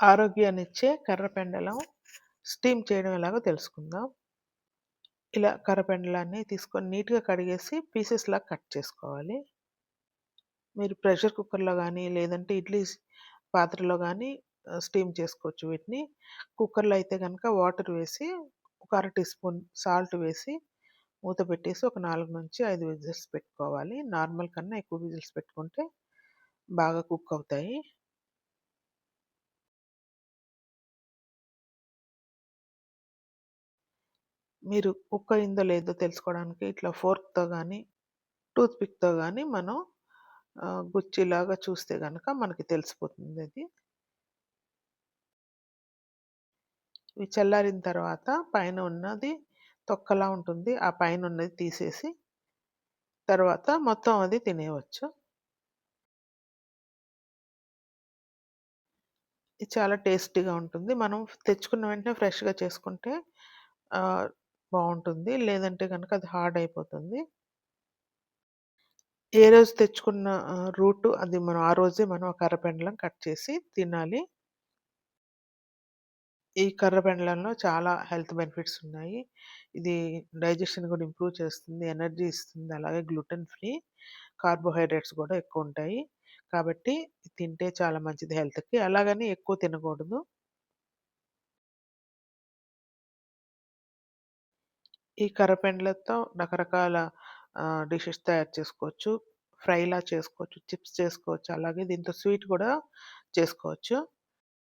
ఆరోగ్యాన్నిచ్చే కర్రపెండలం స్టీమ్ చేయడం ఎలాగో తెలుసుకుందాం. ఇలా కర్రపెండలాన్ని తీసుకొని నీట్‌గా కడిగేసి పీసెస్‌లాగా కట్ చేసుకోవాలి. మీరు ప్రెషర్ కుక్కర్‌లో కానీ లేదంటే ఇడ్లీ పాత్రలో కానీ స్టీమ్ చేసుకోవచ్చు వీటిని. కుక్కర్‌లో అయితే కనుక వాటర్ వేసి, ఒక అర టీ స్పూన్ సాల్ట్ వేసి, మూత పెట్టేసి ఒక 4-5 విజిల్స్ పెట్టుకోవాలి. నార్మల్ కన్నా ఎక్కువ విజిల్స్ పెట్టుకుంటే బాగా కుక్ అవుతాయి. మీరు కుక్ అయిందో లేదో తెలుసుకోవడానికి ఇట్లా ఫోర్క్‌తో కానీ టూత్పిక్తో కానీ మనం గుచ్చిలాగా చూస్తే కనుక మనకి తెలిసిపోతుందది. ఇవి చల్లారిన తర్వాత పైన ఉన్నది తొక్కలా ఉంటుంది. ఆ పైన ఉన్నది తీసేసి తర్వాత మొత్తం అది తినేయవచ్చు. ఇది చాలా టేస్టీగా ఉంటుంది. మనం తెచ్చుకున్న వెంటనే ఫ్రెష్‌గా చేసుకుంటే బాగుంటుంది లేదంటే కనుక అది హార్డ్ అయిపోతుంది. ఏ రోజు తెచ్చుకున్న రూటు అది మనం ఆ రోజే మనం ఆ కర్రపెండలం కట్ చేసి తినాలి. ఈ కర్రపెండలంలో చాలా హెల్త్ బెనిఫిట్స్ ఉన్నాయి. ఇది డైజెషన్ కూడా ఇంప్రూవ్ చేస్తుంది. ఎనర్జీ ఇస్తుంది. అలాగే గ్లూటెన్ ఫ్రీ. కార్బోహైడ్రేట్స్ కూడా ఎక్కువ ఉంటాయి కాబట్టి తింటే చాలా మంచిది హెల్త్‌కి. అలాగని ఎక్కువ తినకూడదు. ఈ కర్రపెండలతో రకరకాల డిషెస్ తయారు చేసుకోవచ్చు. ఫ్రైలా చేసుకోవచ్చు. చిప్స్ చేసుకోవచ్చు. అలాగే దీంతో స్వీట్ కూడా చేసుకోవచ్చు.